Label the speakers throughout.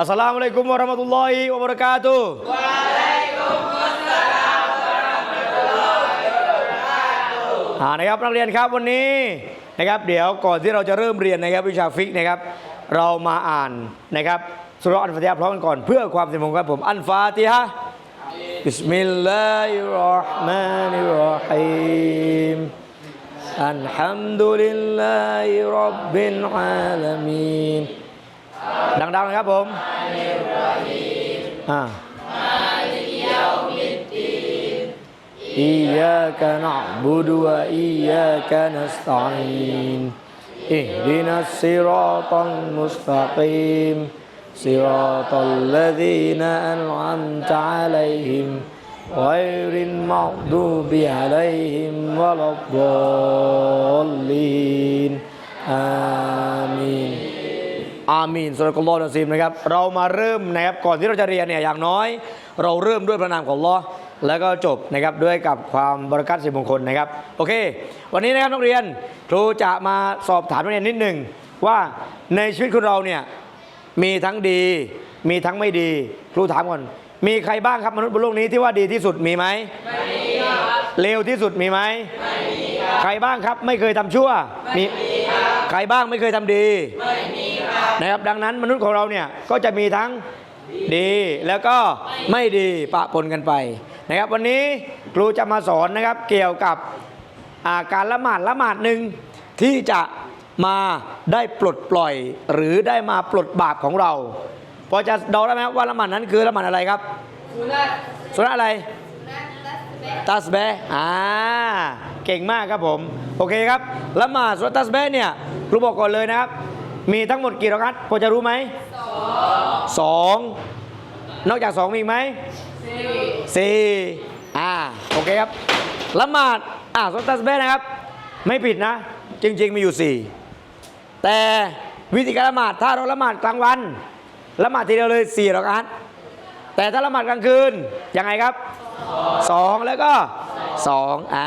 Speaker 1: อัสสลามุอะลัยกุมวะเราะมะตุลลอฮิวะบะเราะกาตุฮ์อ่านะครับนักเรียนครับวันนี้นะครับเดี๋ยวก่อนที่เราจะเริ่มเรียนนะครับวิชาฟิกนะครับเรามาอ่านนะครับสุราะห์อันฟาติฮะห์พร้อมกันก่อนเพื่อความสิริมงคลครับผมอันฟาติฮะห์บิสมิลลาฮิรเราะห์มานิรเราะฮีมอัลฮัมดุลิลลาฮิร็อบบิลอาลามีน ดังๆนะครับผมอ่า إياك نعبد وإياك نستعين اهدنا الصراط المستقيم صراط الذين أنعمت عليهم غير المغضوب عليهم ولا الضالين آمين อามีนสุลกลลอฮ์นะซีมนะครับเรามาเริ่มนะครับก่อนที่เราจะเรียนเนี่ยอย่างน้อย เราเริ่มด้วยพระนามของอัลลอฮ์แล้วก็จบนะครับด้วยกับความบริกัตสิมงคลนะครับ โอเค วันนี้นะครับนักเรียนครูจะมาสอบถามนักเรียนนิดหนึ่งว่าในชีวิตของเราเนี่ยมีทั้งดี มีทั้งไม่ดี ครูถามก่อนมีใครบ้างครับมนุษย์บนโลกนี้ที่ว่าดีที่สุดมีไหมไม่มีครับเลวที่สุดมีไหมไม่มีครับใครบ้างครับไม่เคยทำชั่วมีใครบ้างไม่เคยทำดี นะครับดังนั้นมนุษย์ของเราเนี่ยก็จะมีทั้งดีแล้วก็ไม่ดีปะปนกันไปนะครับวันนี้ครูจะมาสอนนะครับเกี่ยวกับอ่าการละหมาดละหมาดหนึ่งที่จะมาได้ปลดปล่อยหรือได้มาปลดบาปของเราพอจะเดาได้ไหมว่าละหมาดนั้นคือละหมาดอะไรครับสุนัตอะไรตัสเบะอ่าเก่งมากครับผม โอเคครับละหมาดสุนัตตัสเบะเนี่ยครูบอกก่อนเลยนะครับ มีทั้งหมดกี่รอกัตพอจะรู้ไหมสองนอกจากสองมีอีกไหมสี่อ่าโอเคครับละหมาดอ่าสุนัตตัสเบะนะครับ ไม่ผิดนะ จริง ๆ มีอยู่สี่แต่วิธีการละหมาดถ้าเราละหมาดกลางวันละหมาดทีเดียวเลยสี่รอกัตแต่ถ้าละหมาดกลางคืนยังไงครับสองแล้วก็สองอ่า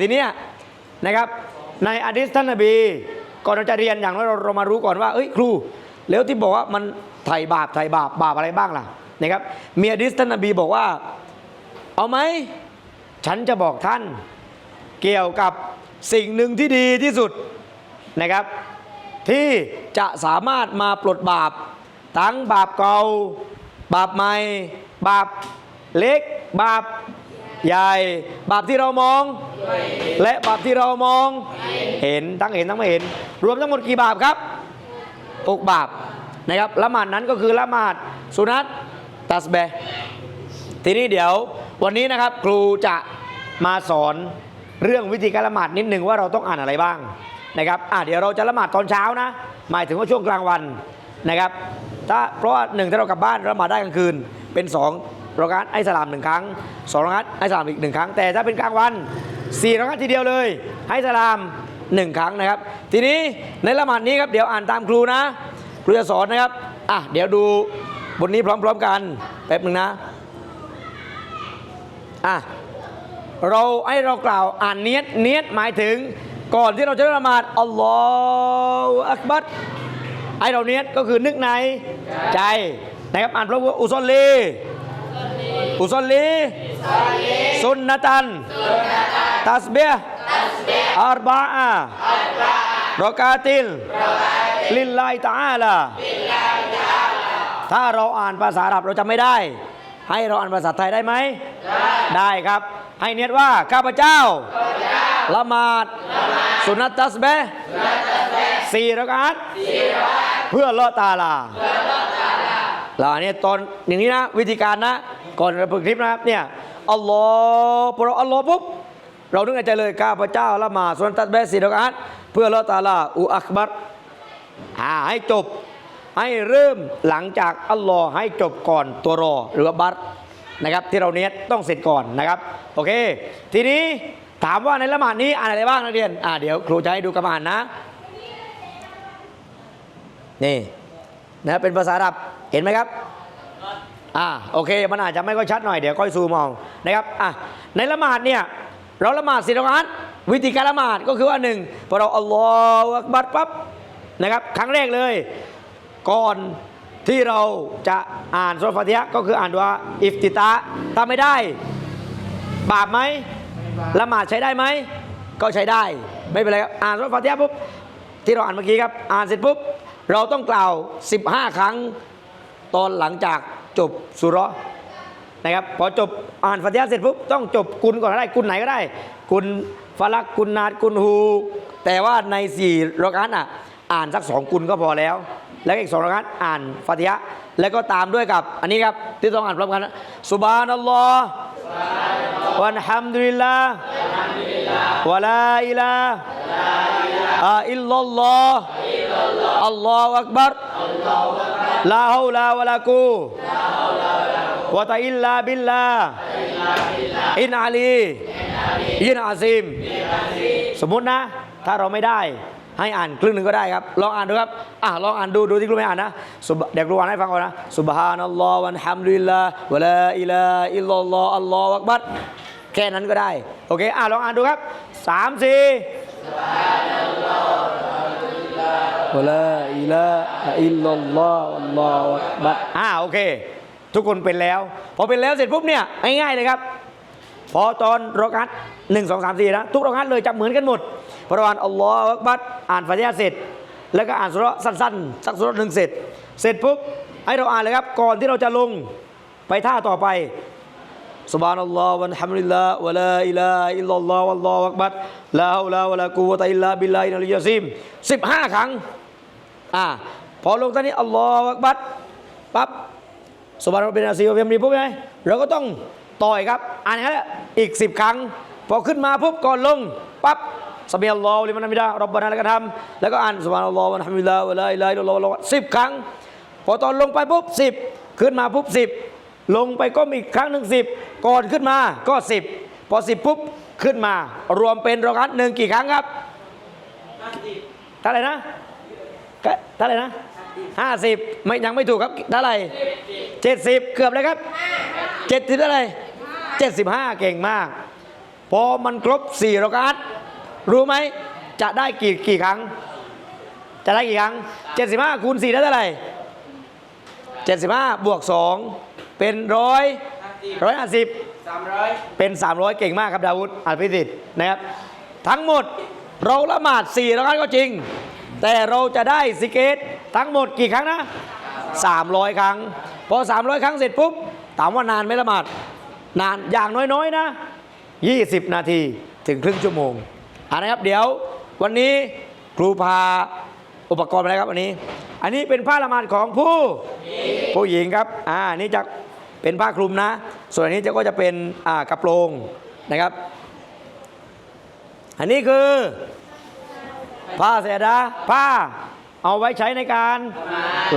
Speaker 1: ทีเนี้ยนะครับในอะดิษท่านนบี ก่อนเราจะเรียนอย่างน้อยเราเรามารู้ก่อนว่า เอ้ยครู แล้วที่บอกว่ามันไถ่บาปไถ่บาปบาปอะไรบ้างล่ะนะครับเมีอะดิษท่านนบีบอกว่า เอาไหมฉันจะบอกท่าน เกี่ยวกับสิ่งหนึ่งที่ดีที่สุดนะครับ ที่จะสามารถมาปลดบาปทั้งบาปเก่า บาปใหม่ บาปเล็ก บาป ใหญ่บาปที่เรามอง และบาปที่เรามอง เห็นทั้งเห็นทั้งไม่เห็น รวมทั้งหมดกี่บาปครับหกบาปนะครับละหมาดนั้นก็คือละหมาดสุนัตตัสเบทีนี้เดี๋ยววันนี้นะครับครูจะมาสอนเรื่องวิธีการละหมาดนิดหนึ่งว่าเราต้องอ่านอะไรบ้างนะครับอะเดี๋ยวเราจะละหมาดตอนเช้านะ หมายถึงว่าช่วงกลางวันนะครับถ้าเพราะว่าหนึ่งถ้าเรากลับบ้านเรามาได้กลางคืนเป็น สองรกัตไอ้สลามหนึ่งครั้งสองรกัตไอ้สลามอีกหนึ่งครั้ง แต่ถ้าเป็นกลางวันสี่รกัตทีเดียวเลยให้สลามหนึ่งครั้งนะครับ ทีนี้ในละหมาดนี้ครับเดี๋ยวอ่านตามครูนะ ครูจะสอนนะครับอะเดี๋ยวดูบทนี้พร้อมๆกันแป๊บหนึ่งนะอะเราให้เรากล่าวอ่านเนียดเนียดหมายถึงก่อนที่เราจะละหมาดอัลลอฮฺอักบัรไอเราเนี้ยก็คือนึกในใจนะครับอ่านพระว่าอุซอลี อุซอลลีสุนนตันตัสเบียอาร์บาอะรอกาติลลิลลาฮิตาอาลาถ้าเราอ่านภาษาอาหรับเราจะไม่ได้ ให้เราอ่านภาษาไทยได้ไหม ได้ครับ ให้เนียดว่าข้าพเจ้า ละหมาด สุนัตตัสเบะสี่รากาตเพื่อเลาะตาลาลาเนี่ยตอนอย่างนี้นะ วิธีการนะ ก่อนเราเปิดคลิปนะครับเนี่ยอัลลอฮ์พอเราอัลลอฮ์ปุ๊บเรานึกในใจเลยข้าพเจ้าละหมาดส่วนตัดเบสสีดอกอัตเพื่อละตาลาอุอักบัรอ่าให้จบ ให้เริ่มหลังจากอัลลอฮ์ให้จบก่อนตัวรอหรือว่าบัรนะครับที่เราเนี้ยต้องเสร็จก่อนนะครับโอเค ทีนี้ถามว่าในละหมาดนี้อ่านอะไรบ้างนักเรียนอ่าเดี๋ยวครูจะให้ดูกรรมอ่านนะนี่นะเป็นภาษาอับเห็นไหมครับ อ่าโอเคมันอาจจะไม่ค่อยชัดหน่อยเดี๋ยวค่อยซูมเอานะครับอะในละหมาดเนี่ยเราละหมาดสิรกัตวิธีการละหมาดก็คือว่าหนึ่งพอเราอัลลอฮฺบัรปั๊บนะครับครั้งแรกเลย ก่อนที่เราจะอ่านสุรฟาติฮะก็คืออ่านว่าอิฟติตะถ้าไม่ได้ บาปไหมละหมาดใช้ได้ไหมก็ใช้ได้ไม่เป็นไรครับอ่านสุรฟาติฮะปุ๊บที่เราอ่านเมื่อกี้ครับอ่านเสร็จปุ๊บเราต้องกล่าว 15 ครั้งตอนหลังจาก จบสุรนะครับพอจบอ่านฟาติฮะเสร็จปุ๊บต้องจบกุลก่อนก็ได้กุลไหนก็ได้ กุลฟาลักกุลนาดกุลฮู แต่ว่าในสี่รอกาตอะอ่านสักสองกุลก็พอแล้ว แล้วอีกสองรอกาตอ่านฟาติฮะแล้วก็ตามด้วยกับ อันนี้ครับที่ต้องอ่านพร้อมกันสุบานัลลอฮ์ ลาฮูลาวะลากูวะตาอิลลาบิลลาอินอาลีอินอาซิม สมมุตินะ ถ้าเราไม่ได้ให้อ่านครึ่งหนึ่งก็ได้ครับ ลองอ่านดูครับ อะลองอ่านดู ดูที่ครูไม่อ่านนะเดี๋ยวครูอ่านให้ฟังก่อนนะสุบฮานัลลอฮ์วันฮัมดุลิลลาวะลาอิลาอิลลัลลอฮ์อัลลอฮ์วักบัรแค่นั้นก็ได้ โอเค อะลองอ่านดูครับสามสี่ วะลาอิลาอิลลัลลอฮ์อัลลอฮฺอักบัรอ่าโอเค ทุกคนเป็นแล้ว พอเป็นแล้วเสร็จปุ๊บเนี่ยง่ายๆเลยครับ พอตอนรอกัตหนึ่งสองสามสี่นะทุกรอกัตเลยจะเหมือนกันหมดประวันอัลลอฮฺอักบัดอ่านฟาติฮะเสร็จ แล้วก็อ่านสุรสั้นๆ สักสุรหนึ่งเสร็จ เสร็จปุ๊บให้เราอ่านเลยครับ ก่อนที่เราจะลงไปท่าต่อไป สุบานัลลอฮฺวันฮัมดุลิลลาห์วะลาอิลาอิลลัลลอฮฺวัลลอฮฺอักบัดลาฮาวลาวะลากุวะตะอิลลาบิลลาฮินัลยาซิมสิบห้าครั้งอ่าพอลงตอนนี้อัลลอฮฺอักบัดปั๊บสุบานเราเป็นอาซีวเวียมดีปุ๊บไงเราก็ต้องต่อยครับอ่านอย่างนั้แหละอีก10ครั้ง พอขึ้นมาปุ๊บก่อนลงปั๊บสเบียลลอฮ์ลิมันามิดารับบานาแล้วก็ทำแล้วก็อ่านสุบานอัลลอฮ์วันฮัมดุลิลลาฮ์วะลาอิลาอิลลัลลอฮ์วะลอฮ์สิบครั้ง พอตอนลงไปปุ๊บสิบขึ้นมาปุ๊บสิบ ลงไปก็มีอีกครั้งหนึ่งสิบก่อนขึ้นมาก็สิบพอสิบปุ๊บขึ้นมา รวมเป็นรอกัตหนึ่งกี่ครั้งครับเท่าไหร่นะเท่าไหร่นะห้าสิบไม่ยังไม่ถูกครับเท่าไหร่เจ็ดสิบเกือบเลยครับเจ็ดสิบเท่าไหร่เจ็ดสิบห้าเก่งมาก พอมันครบสี่รอกัตรู้ไหมจะได้กี่กี่ครั้ง จะได้กี่ครั้งเจ็ดสิบห้าคูณสี่ได้เท่าไหร่ 75 บวก 2 เป็นร้อยร้อยห้าสิบ
Speaker 2: สามร้อย
Speaker 1: เป็น 300 เก่งมากครับดาวุฒอัลพิสิทธิ์นะครับ ทั้งหมดเราละหมาด4แล้วกันก็จริง แต่เราจะได้สิเกตทั้งหมดกี่ครั้งนะ 300 ครั้ง พอ 300 ครั้งเสร็จปุ๊บถามว่านานไหมละหมาด นานอย่างน้อยๆนะ 20 นาทีถึงครึ่งชั่วโมงอ่านะครับเดี๋ยววันนี้ครูพาอุปกรณ์มาแล้วครับวันนี้ อันนี้เป็นผ้าละหมาดของผู้ผู้หญิงครับอ่านี่จะ เป็นผ้าคลุมนะ ส่วนอันนี้จะก็จะเป็นกระโปรงนะครับ อันนี้คือ ผ้าเสดาผ้าเอาไว้ใช้ในการ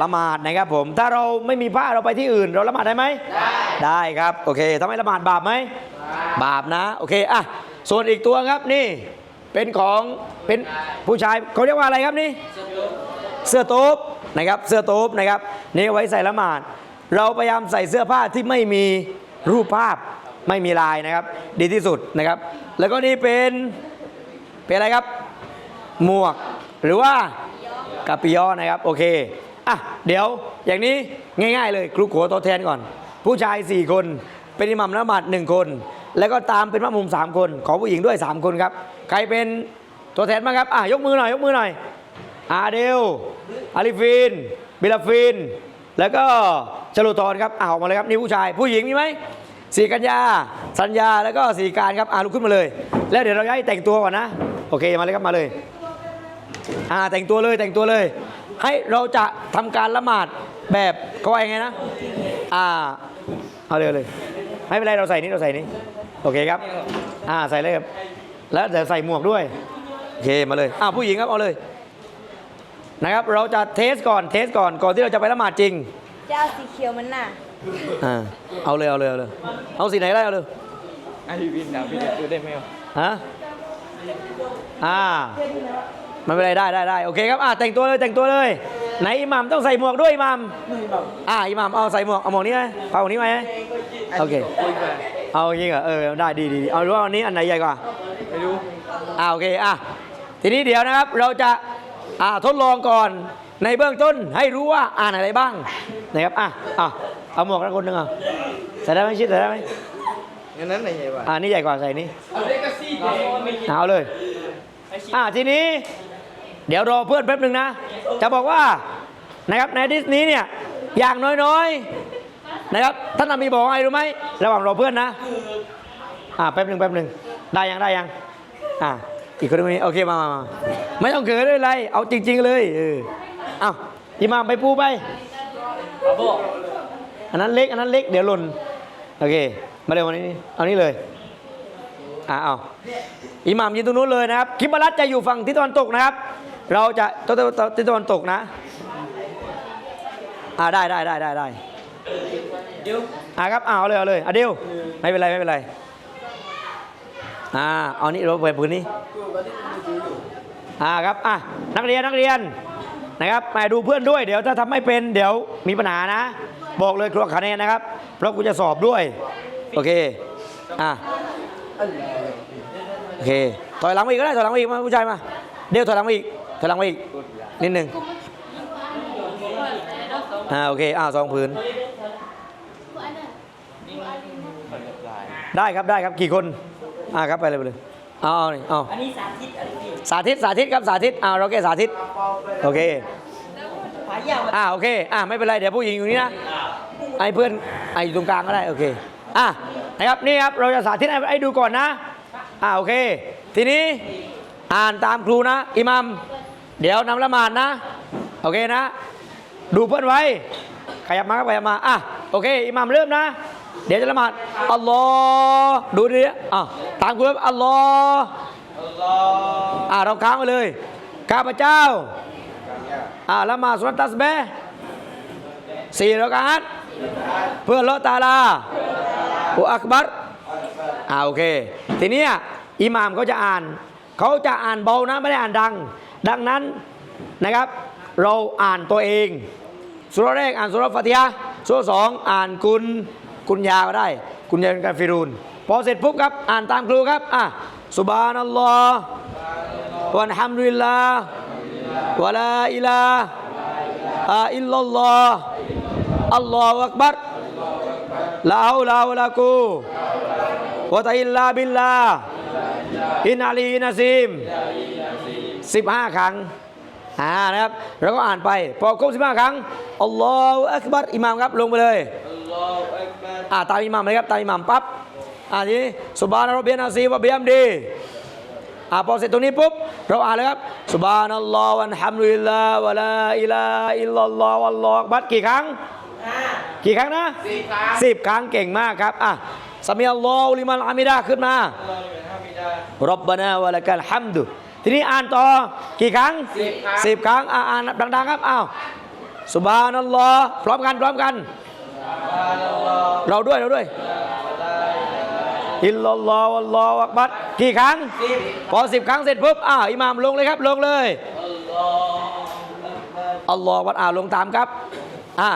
Speaker 1: ละหมาดนะครับผม ถ้าเราไม่มีผ้าเราไปที่อื่น เราละหมาดได้ไหมได้ได้ครับโอเคทำให้ละหมาดบาปไหมบาปนะโอเคอะส่วนอีกตัวครับนี่เป็นของเป็นผู้ชายเขาเรียกว่าอะไรครับนี่ เสื้อโต๊บนะครับเสื้อโต๊บนะครับนี่เอาไว้ใส่ละหมาด เราพยายามใส่เสื้อผ้าที่ไม่มีรูปภาพไม่มีลายนะครับ ดีที่สุดนะครับ แล้วก็นี่เป็นเป็นอะไรครับ หมวกหรือว่ากาปิยอนะครับโอเคอะเดี๋ยวอย่างนี้ง่ายๆเลยครูโขตัวแทนก่อน ผู้ชาย 4 คน เป็นอิหมัมละหมาดหนึ่งคน แล้วก็ตามเป็นมัมมุม 3 คน ขอผู้หญิงด้วย 3 คนครับ ใครเป็นตัวแทนบ้างครับอะยกมือหน่อยยกมือหน่อยอาเดลอาลิฟินบิลาฟิน แล้วก็จรุตอนครับอ่ามาเลยครับนี่ผู้ชาย ผู้หญิงมีไหมสีกัญญา สัญญาแล้วก็สีการครับอ่าลุกขึ้นมาเลย แล้วเดี๋ยวเราจะให้แต่งตัวก่อนนะ โอเคมาเลยครับมาเลยอ่าแต่งตัวเลยแต่งตัวเลย ให้เราจะทำการละหมาดแบบเขาว่ายังไงนะอ่าเอาเลยเอาเลยไม่เป็นไรเราใส่นี้เราใส่นี้โอเคครับอ่าใส่เลยครับแล้วเดี๋ยวใส่หมวกด้วยโอเคมาเลยอ่าผู้หญิงครับเอาเลย นะครับ เราจะเทสก่อนเทสก่อนก่อนที่เราจะไปละหมาดจริง
Speaker 3: เจ้าสีเขียวมันน่ะ
Speaker 1: อ่าเอาเลยเอาเลยเอาเลยเอาสีไหนได้เอาเลย
Speaker 2: ไอวินนะพี่จะซื้อได้ไหมวะ
Speaker 1: ฮะอ่าไมันเป็นไรได้ได้ได้โอเคครับอ่าแต่งตัวเลยแต่งตัวเลยไหนอิหมัมต้องใส่หมวกด้วยอิหมัมอ่าอิหมัมเอาใส่หมวกเอาหมวกนี้ไหมเอาหมวกนี้ไหมโอเค
Speaker 2: คุยไป
Speaker 1: เอาจริงเหรอเออได้ดีดีดีเอาดูว่าวันนี้อันไหนใหญ่กว่า
Speaker 2: ไม่รู้
Speaker 1: อ่าโอเคอะทีนี้เดี๋ยวนะครับเราจะ อ่าทดลองก่อนในเบื้องต้นให้รู้ว่าอ่านอะไรบ้างนะครับอะอะเอาหมวกแล้วคนหนึ่งอะใส่ได้ไหมชิดใส่ได้ไหม
Speaker 2: งั้นนั้นไหนใหญ่กว่า
Speaker 1: อ่านี่ใหญ่กว่าใส่นี่
Speaker 2: เอาเล็กก็ซี่เอง
Speaker 1: เอาเลยอ่าทีนี้ เดี๋ยวรอเพื่อนแป๊บหนึ่งนะ จะบอกว่านะครับในดิสนี้เนี่ยอย่างน้อยๆนะครับท่านอามีบอกว่าไงรู้ไหมระหว่างรอเพื่อนนะอ่าแป๊บหนึ่งแป๊บหนึ่งได้ยังได้ยังอ่า อีกคนหนึงนี้โอเคมามามาไม่ต้องเกิดเลยไร เอาจริง ๆ เลยเออเอาอิหมามไปปูไป
Speaker 2: ครับพ่อ
Speaker 1: อันนั้นเล็กอันนั้นเล็กเดี๋ยวหล่นโอเค มาเร็ววันนี้เอานี่เลยอ่าเอาอิหม่ามยืนตรงนู้นเลยนะครับคิบรัตจะอยู่ฝั่งทิศตะวันตกนะครับ เราจะทิศตะวันทิศตะวันตกนะอ่าได้ได้ได้ได้ได้
Speaker 2: เดี๋ยว
Speaker 1: อ่าครับเอาเลยเอาเลยอะเดียวไม่เป็นไรไม่เป็นไร อ่าเอานี่เราเปิดพื้นนี้อ่าครับอะนักเรียนนักเรียนนะครับมาดูเพื่อนด้วยเดี๋ยวถ้าทำไม่เป็นเดี๋ยวมีปัญหานะ บอกเลยครัวคะแนนนะครับ เพราะกูจะสอบด้วย โอเคอะโอเคถอยหลังมาอีกก็ได้ถอยหลังมาอีกมาผู้ชายมาเดี๋ยวถอยหลังมาอีกถอยหลังมาอีกนิดหนึ่งอ่าโอเคอ่าสองพื้นได้ครับได้ครับกี่คน อ่าครับไปเลยไปเลยเอาเอานี่เอา
Speaker 2: อันนี้สาธิตอะไรพี่
Speaker 1: สาธิตสาธิตครับสาธิตอ่าเราแก้สาธิตโอเค
Speaker 2: ขายาว
Speaker 1: อ่าโอเคอ่าไม่เป็นไรเดี๋ยวผู้หญิงอยู่นี่นะไอ้เพื่อนไอ้อยู่ตรงกลางก็ได้โอเคอะนะครับนี่ครับเราจะสาธิตให้ให้ดูก่อนนะอ่าโอเค ทีนี้อ่านตามครูนะอิหมัมเดี๋ยวนำละหมาดนะโอเคนะ ดูเพื่อนไว้ขยับมาครับขยับมาอะโอเคอิหมัมเริ่มนะ เดี๋ยวจะละหมาดอัลลอฮ์ดูดิอะตามครูครับอัลลอฮ์อะเราค้างไปเลยข้าพเจ้าอ่าละหมาดสุนตัสเบห์สี่รากาตเพื่อลลอฮ์ตาลาอุอักบัรอ่าโอเค ทีนี้อิหม่ามเขาจะอ่าน เขาจะอ่านเบานะไม่ได้อ่านดัง ดังนั้นนะครับ เราอ่านตัวเองสุรแรกอ่านสุรฟาติฮะสุรสองอ่านกุน กุนยาก็ได้ กุนยาเป็นการฟิรูนพอเสร็จปุ๊บครับ อ่านตามครูครับอะสุบานัลลอฮ์วันฮัมดุลิลลาห์วะลาอิลาฮะอิลลัลลอฮ์อัลลอฮฺอักบัรลาฮาวลาวะลากูวะตะอิลลาบิลลาอินอาลีนาซิมสิบห้าครั้งอ่านะครับเราก็อ่านไป พอครบสิบห้าครั้งอัลลอฮฺอักบัรอิหม่ามครับลงไปเลย อ่าตามอิหม่ามเลยครับตามอิหม่ามปั๊บอ่าทีนี้สุบานอัลลอฮฺเบียนาซีวะเบียมดีอ่าพอเสร็จตรงนี้ปุ๊บเราอ่านเลยครับสุบานัลลอฮ์วันฮัมดุลิลลาห์วะลาอิลาฮะอิลลัลลอฮ์วัลลอฮ์อักบัดกี่ครั้งกี่ครั้งนะสิบครั้งสิบครั้งเก่งมากครับอะสมีอัลลอฮุลิมันอามิดาขึ้นมารับบานาวะละกัลฮัมดุทีนี้อ่านต่อกี่ครั้งสิบครั้งอะอ่านดังๆครับอ้าวสุบานัลลอฮ์พร้อมกันพร้อมกัน เราด้วยเราด้วย อิลลัลลอฮ์วัลลอฮ์อักบัรกี่ครั้ง พอสิบครั้งเสร็จปุ๊บอ้าวอิหม่ามลงเลยครับ ลงเลยอัลลอฮ์วัดอ่าลงตามครับอ่า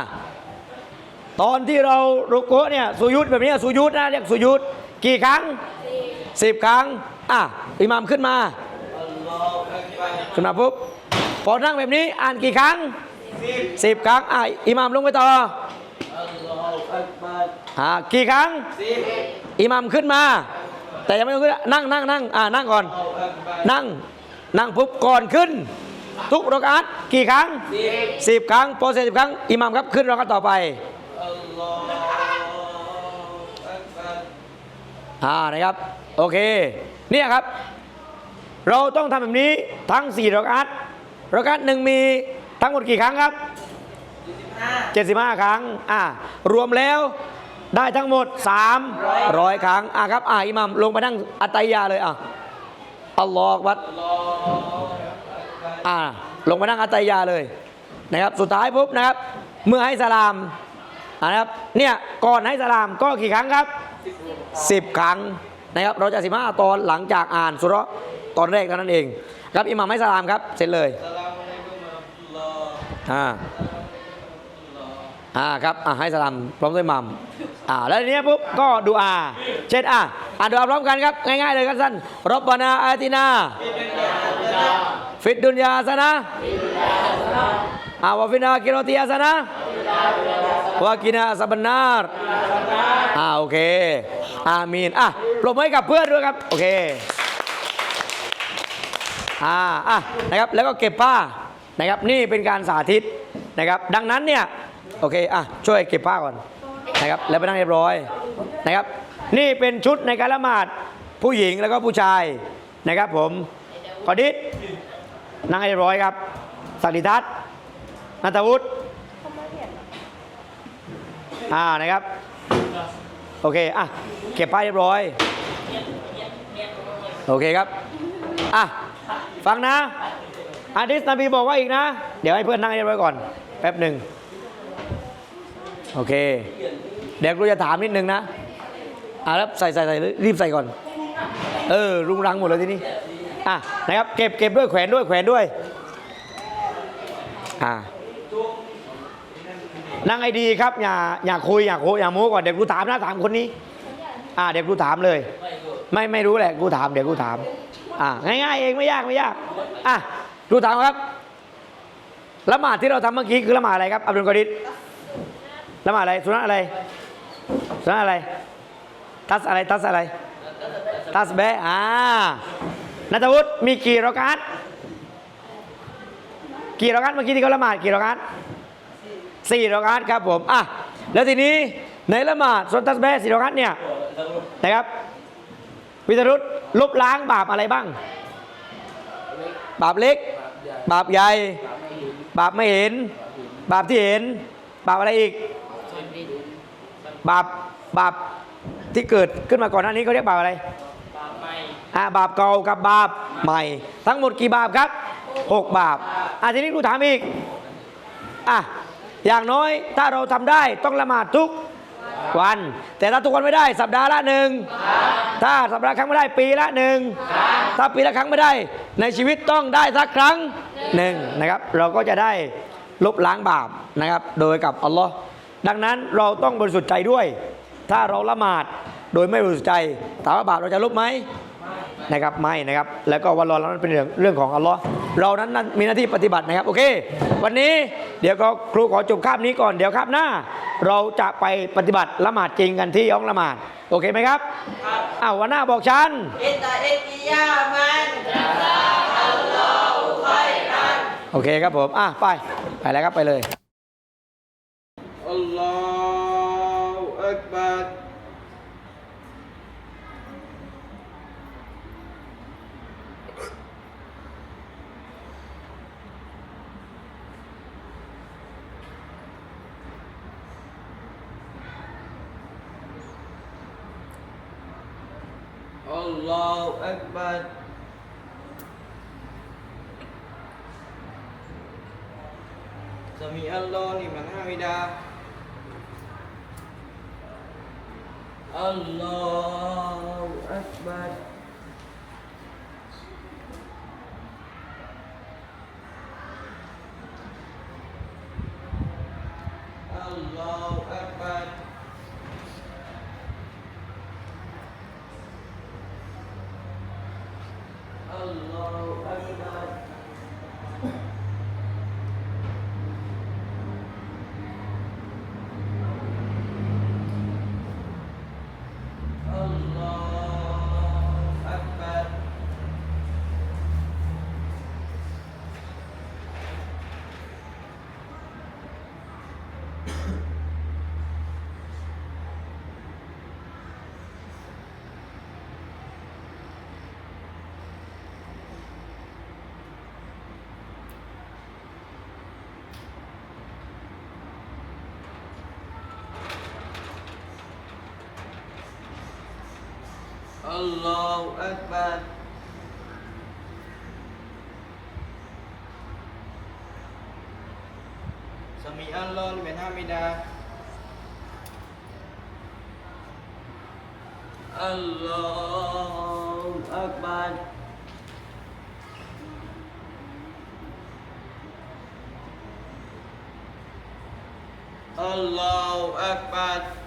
Speaker 1: ตอนที่เรารุกโกะเนี่ยสุยุดแบบนี้สุยุดนะเรียกสุยุดกี่ครั้งสิบครั้งอะอิหม่ามขึ้นมาขึ้นมาปุ๊บพอนั่งแบบนี้อ่านกี่ครั้งสิบครั้งอะอิหม่ามลงไปต่อ อ่ากี่ครั้งอิหมัมขึ้นมา แต่ยังไม่ต้องขึ้นนั่งนั่งนั่งอ่านั่งก่อน นั่งนั่งปุ๊บก่อนขึ้น ทุกรอกาตกี่ครั้งสิบครั้งพอเสร็จสิบครั้งอิหมัมครับขึ้นรอกาตต่อไปอ่านะครับโอเคเนี่ยครับ เราต้องทำแบบนี้ทั้งสี่รอกาตรอกาตหนึ่งมีทั้งหมดกี่ครั้งครับ75ครั้งอ่ารวมแล้ว ได้ทั้งหมด 300 ครั้งอะครับอะอิหมัมลงไปนั่งอัตยาเลยอะอัลลอฮฺวัดอ่าลงไปนั่งอัตยาเลยนะครับสุดท้ายปุ๊บนะครับ เมื่อให้สลามอะนะครับเนี่ยก่อนให้สลามก็กี่ครั้งครับ 10 ครั้งนะครับเราจะ15ตอนหลังจากอ่านสุรศ์ตอนแรกเท่านั้นเอง ครับอิหมัมให้สลามครับ เสร็จเลยอ่าอ่าครับอ่าให้สลัมพร้อมด้วยมัม อ่าแล้วทีนี้ปุ๊บก็ดูอา เช่นอ่าอ่านดูอาพร้อมกันครับ ง่ายๆเลยครับสั้นรบบานาอาตินา ฟิดดุนยาสนะอ่าวาฟินากิโรติยาสนะวากินาสบันนาร์อ่าโอเค อามีนอะปรบมือให้กับเพื่อนด้วยครับ โอเคอ่าอะนะครับแล้วก็เก็บผ้านะครับนี่เป็นการสาธิตนะครับ ดังนั้นเนี่ย โอเคอะช่วยเก็บผ้าก่อน นะครับแล้วไปนั่งเรียบร้อยนะครับ นี่เป็นชุดในการละหมาดผู้หญิงแล้วก็ผู้ชายนะครับผมขอดิษนั่งเรียบร้อยครับสักดิทัศน์นัทวุฒิอ่านะครับโอเคอะเก็บผ้ายเรียบร้อยโอเคครับอะฟังนะอาดิษนบีบอกว่าอีกนะ เดี๋ยวให้เพื่อนนั่งเรียบร้อยก่อน แป๊บหนึ่ง โอเค เดี๋ยวกูจะถามนิดนึงนะอะแล้วใส่ใส่ใส่รีบใส่ก่อน เออ รุงรังหมดเลยทีนี้อะนะครับ เก็บเก็บด้วยแขวนด้วยแขวนด้วย อ่านั่งให้ดีครับ อย่าอย่าคุยอย่าโคยอย่าโม้ก่อนเดี๋ยวกูถามนะถามคนนี้ อ่าเดี๋ยวกูถามเลย ไม่ไม่รู้แหละกูถามเดี๋ยวกูถาม อ่าง่ายๆเองไม่ยากไม่ยาก อะดูถามครับละหมาดที่เราทำเมื่อกี้คือละหมาดอะไรครับอับดุลกอดิษ ละหมาดอะไรสุนัตอะไรสุนัตอะไรทัสอะไรทัสอะไรทัสแบะอ่านัทวุฒิมีกี่รอกาตกี่รอกาตเมื่อกี้ที่เขาละหมาดกี่รอกาตสี่รอกาตครับผมอะแล้วทีนี้ในละหมาดสุนทัสแบะสี่รอกาตเนี่ยนะครับ วิทรุษลบล้างบาปอะไรบ้าง บาปเล็ก บาปใหญ่ บาปไม่เห็น บาปที่เห็น บาปอะไรอีก บาปบาปที่เกิดขึ้นมาก่อนหน้านี้เขาเรียกบาปอะไรอ่าบาปเก่ากับบาปใหม่ ทั้งหมดกี่บาปครับหกบาปอะทีนี้กูถามอีกอะอย่างน้อยถ้าเราทำได้ต้องละหมาดทุกวัน แต่ถ้าทุกวันไม่ได้สัปดาห์ละหนึ่งถ้าสัปดาห์ครั้งไม่ได้ปีละหนึ่งถ้าปีละครั้งไม่ได้ ในชีวิตต้องได้สักครั้งหนึ่งนะครับ เราก็จะได้ลบล้างบาปนะครับ โดยกับอัลลอฮ์ ดังนั้นเราต้องบริสุทธิ์ใจด้วย ถ้าเราละหมาดโดยไม่บริสุทธิ์ใจถามว่าบาปเราจะลบไหมนะครับไม่นะครับ แล้วก็วันรอเรานั้นเป็นเรื่องเรื่องของอัลลอฮ์เรานั้นนั้นมีหน้าที่ปฏิบัตินะครับโอเค วันนี้เดี๋ยวก็ครูขอจบคาบนี้ก่อนเดี๋ยวคาบหน้า เราจะไปปฏิบัติละหมาดจริงกันที่ห้องละหมาดโอเคไหมครับอ้าววันหน้าบอกฉัน
Speaker 2: อิตาเอติยามัน
Speaker 1: โอเคครับผมอะไปไปแล้วครับไปเลย
Speaker 4: อัลลอฮฺอักบัร อัลลอฮฺอักบั الله أكبر. سمع الله لمن حمده. الله أكبر. الله أكبر.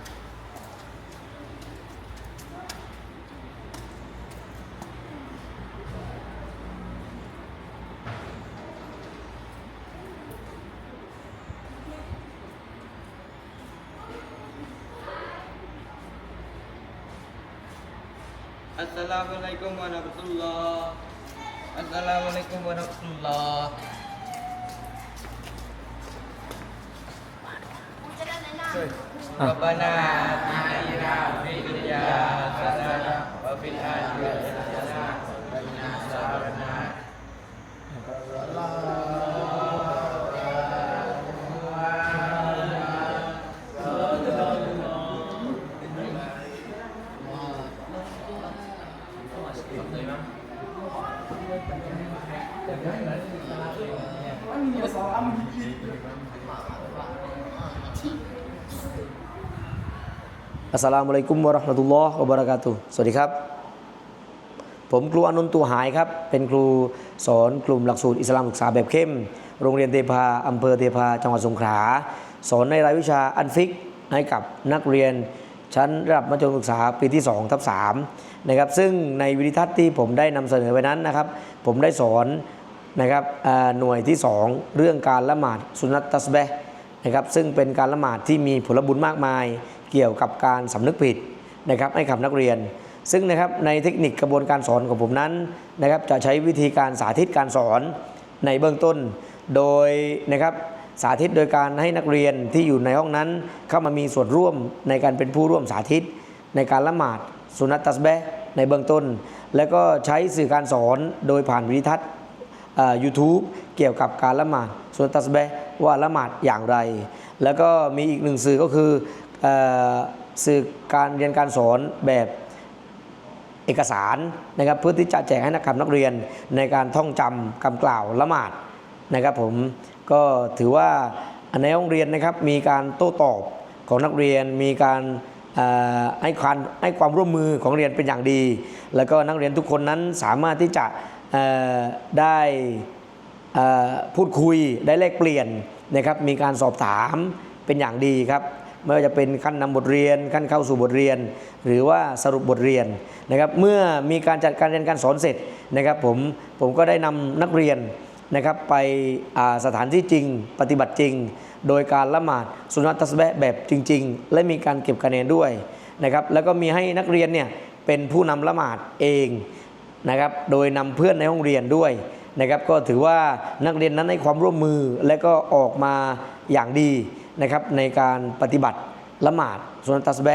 Speaker 4: warahmatullah. Assalamualaikum warahmatullah. Rabbana atina fid dunya hasanah wa fil akhirati
Speaker 1: อัสสลามุอะลัยกุมวะราะห์มะตุลลอฮ์วะบะเราะกาตุสวัสดีครับ ผมครูอนุนต์ตูหายครับ เป็นครูสอนกลุ่มหลักสูตรอิสลามศึกษาแบบเข้ม โรงเรียนเทพาอำเภอเทพาจังหวัดสงขลา สอนในรายวิชาอันฟิกให้กับนักเรียนชั้นระดับมัธยมศึกษาปีที่2ทับ3นะครับ ซึ่งในวิดีทัศน์ที่ผมได้นำเสนอไปนั้นนะครับ ผมได้สอนนะครับอ่าหน่วยที่ 2 เรื่องการละหมาดสุนัตตัสเบนะครับซึ่งเป็นการละหมาดที่มีผลบุญมากมาย เกี่ยวกับการสำนึกผิดนะครับให้กับนักเรียน ซึ่งนะครับในเทคนิคกระบวนการสอนของผมนั้นนะครับจะใช้วิธีการสาธิตการสอนในเบื้องต้น โดยนะครับสาธิตโดยการให้นักเรียนที่อยู่ในห้องนั้น เข้ามามีส่วนร่วมในการเป็นผู้ร่วมสาธิต ในการละหมาดสุนัตตัสเบะในเบื้องต้น แล้วก็ใช้สื่อการสอนโดยผ่านวิดีทัศน์ยูทูบเกี่ยวกับการละหมาดสุนัตัสเบะว่าละหมาดอย่างไร แล้วก็มีอีกหนึ่งสื่อก็คือเออ สื่อการเรียนการสอนแบบเอกสารนะครับเพื่อที่จะแจกให้นักขับนักเรียนในการท่องจำคำกล่าวละหมาดนะครับผมก็ถือว่าในห้องเรียนนะครับมีการโต้ตอบของนักเรียนมีการให้ความให้ความร่วมมือของเรียนเป็นอย่างดี แล้วก็นักเรียนทุกคนนั้นสามารถที่จะได้พูดคุยได้แลกเปลี่ยนนะครับมีการสอบถามเป็นอย่างดีครับ ไม่ว่าจะเป็นขั้นนำบทเรียน ขั้นเข้าสู่บทเรียน หรือว่าสรุปบทเรียนนะครับเมื่อมีการจัดการเรียนการสอนเสร็จนะครับผมผมก็ได้นำนักเรียนนะครับไปสถานที่จริง ปฏิบัติจริง โดยการละหมาดสุนัตตัสเบะแบบจริง ๆ และมีการเก็บคะแนนด้วยนะครับแล้วก็มีให้นักเรียนเนี่ยเป็นผู้นำละหมาดเองนะครับโดยนำเพื่อนในห้องเรียนด้วยนะครับก็ถือว่านักเรียนนั้นให้ความร่วมมือและก็ออกมาอย่างดี นะครับในการปฏิบัติละหมาดสุนัตตัสเบ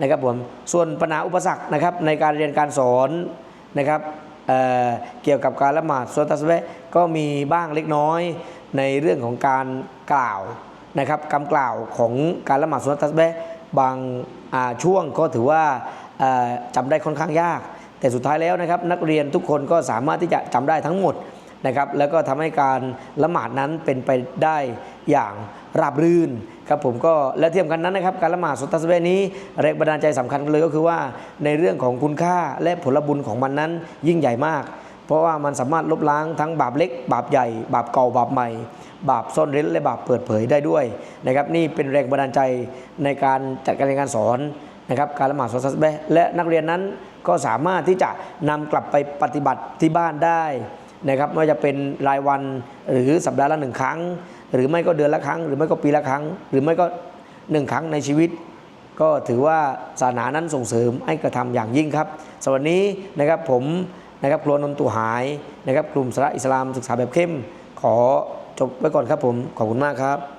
Speaker 1: นะครับผมส่วนปัญหาอุปสรรคนะครับในการเรียนการสอนนะครับเเกี่ยวกับการละหมาดสุนตัสเบก็มีบ้างเล็กน้อยในเรื่องของการกล่าวนะครับคำกล่าวของการละหมาดสุนตัสเบบางาช่วงก็ถือว่าเอ่อจำได้ค่อนข้างยาก แต่สุดท้ายแล้วนะครับนักเรียนทุกคนก็สามารถที่จะจำได้ทั้งหมดนะครับแล้วก็ทำให้การละหมาดนั้นเป็นไปได้อย่าง ราบรื่นครับผมก็และเทียมกันนั้นนะครับการละหมาดสุนตัสเบะนี้แรงบันดาลใจสำคัญเลยก็คือว่าในเรื่องของคุณค่าและผลบุญของมันนั้นยิ่งใหญ่มาก เพราะว่ามันสามารถลบล้างทั้งบาปเล็ก บาปใหญ่ บาปเก่าบาปใหม่ บาปซ่อนเร้นและบาปเปิดเผยได้ด้วยนะครับนี่เป็นแรงบันดาลใจในการจัดการเรียนการสอนนะครับการละหมาดสุนตัสเบะและนักเรียนนั้นก็สามารถที่จะนำกลับไปปฏิบัติที่บ้านได้นะครับไม่ว่าจะเป็นรายวันหรือสัปดาห์ละหนึ่งครั้ง หรือไม่ก็เดือนละครั้ง หรือไม่ก็ปีละครั้ง หรือไม่ก็หนึ่งครั้งในชีวิต ก็ถือว่าศาสนานั้นส่งเสริมให้กระทำอย่างยิ่งครับสวัสดีนะครับผมนะครับครัวนนตุหายนะครับกลุ่มสาระอิสลามศึกษาแบบเข้ม ขอจบไว้ก่อนครับผมขอบคุณมากครับ